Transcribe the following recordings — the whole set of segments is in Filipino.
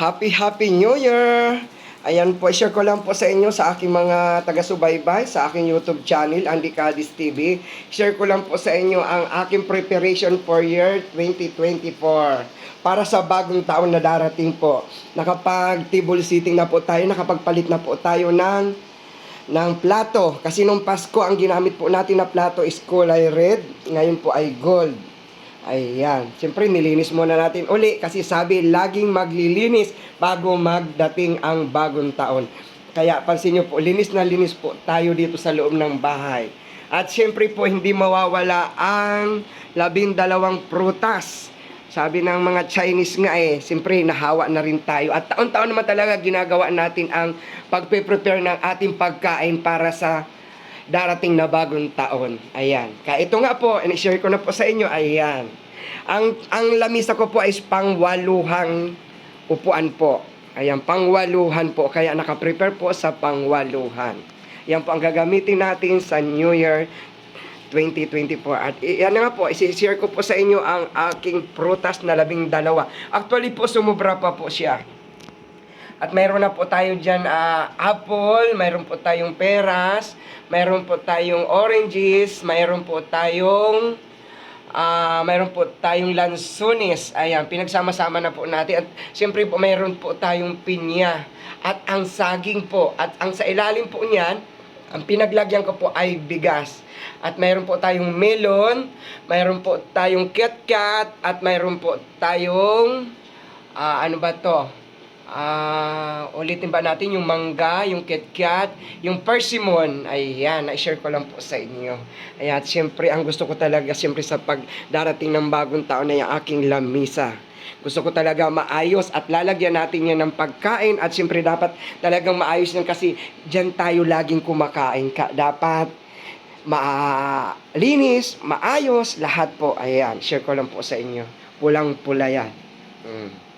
Happy Happy New Year! Ayan po, share ko lang po sa inyo sa aking mga taga-subaybay sa aking YouTube channel, Andy Cadiz TV. Share ko lang po sa inyo ang aking preparation for year 2024 para sa bagong taon na darating po. Nakapag table sitting na po tayo, nakapagpalit na po tayo ng ng plato. Kasi nung Pasko, ang ginamit po natin na plato is kulay red. Ngayon po ay gold. Ayan. Siyempre, nilinis muna natin uli kasi sabi, laging maglilinis bago magdating ang bagong taon. Kaya pansin nyo po, linis na linis po tayo dito sa loob ng bahay. At siyempre po, hindi mawawala ang labing dalawang prutas. Sabi ng mga Chinese nga eh, siyempre nahawa na rin tayo. At taon-taon naman talaga ginagawa natin ang pagpe-prepare ng ating pagkain para sa darating na bagong taon. Ayan. Kaya ito nga po, in-share ko na po sa inyo, ayan. Ang, ang lamisa ko po ay pangwaluhang upuan po. Ayan, pangwaluhan po. Kaya nakaprepare po sa pangwaluhan. Yan po ang gagamitin natin sa New Year 2024. At yan nga po, isi-share ko po sa inyo ang aking prutas na labing dalawa. Actually po, sumubra pa po siya. At mayroon na po tayo dyan ah, apple, mayroon po tayong peras, mayroon po tayong oranges, mayroon po tayong ah mayroon po tayong lansunis. Ayan, pinagsama-sama na po natin. At siyempre po mayroon po tayong pinya. At ang saging po, at ang sa ilalim po niyan, ang pinaglagyan ko po ay bigas. At mayroon po tayong melon, mayroon po tayong kitkat, at mayroon po tayong, ah, ano ba to? Ah, ulitin ba natin yung mangga, yung kitkat, yung persimmon. Ayan, na-share ko lang po sa inyo. Ayan, at syempre, ang gusto ko talaga, syempre sa pagdarating ng bagong taon na yung aking lamisa. Gusto ko talaga maayos at lalagyan natin yan ng pagkain at syempre dapat talagang maayos yan kasi dyan tayo laging kumakain. Ka, dapat maalinis, maayos, lahat po. Ayan, share ko lang po sa inyo. Pulang-pula yan. Mm.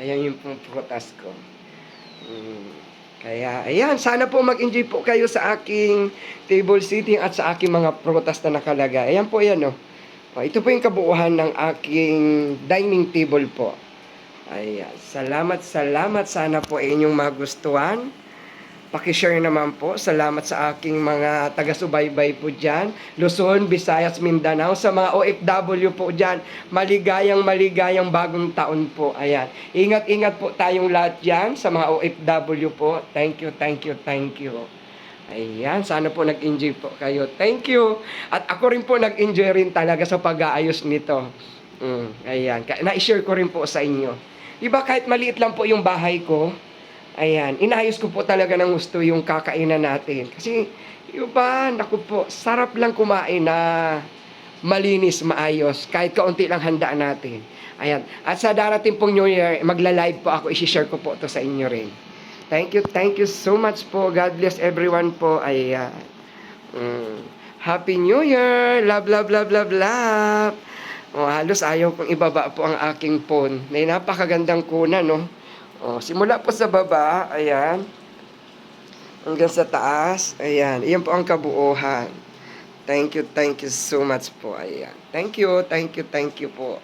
Ayan yung pong prutas ko. Mm. Kaya, ayan, sana po mag-enjoy po kayo sa aking table sitting at sa aking mga prutas na nakalagay. Ayan po yan, oh. oh ito po yung kabuuhan ng aking dining table po. Ayan, salamat, salamat. Sana po inyong magustuhan. Pakishare naman po. Salamat sa aking mga taga-subaybay po dyan. Luzon, Visayas, Mindanao. Sa mga OFW po dyan. Maligayang, maligayang bagong taon po. Ayan. Ingat-ingat po tayong lahat dyan sa mga OFW po. Thank you, thank you, thank you. Ayan, sana po nag-enjoy po kayo. Thank you. At ako rin po nag-enjoy rin talaga sa pag-aayos nito. Mm, ayan, na-share ko rin po sa inyo. Diba kahit maliit lang po yung bahay ko, Ayan, inayos ko po talaga ng gusto yung kakainan natin. Kasi, yung ba, naku po, sarap lang kumain na malinis, maayos, kahit kaunti lang handa natin. Ayan, at sa darating pong New Year, magla-live po ako, isi-share ko po to sa inyo rin. Thank you, thank you so much po. God bless everyone po. Ayan. Mm. Happy New Year! Love, love, love, love, love! Oh, halos ayaw kong ibaba po ang aking phone. May napakagandang kuna, no? Oh, simula po sa baba, ayan. Hanggang sa taas, ayan. Iyan po ang kabuuhan. Thank you, thank you so much po. Ayan. Thank you, thank you, thank you po.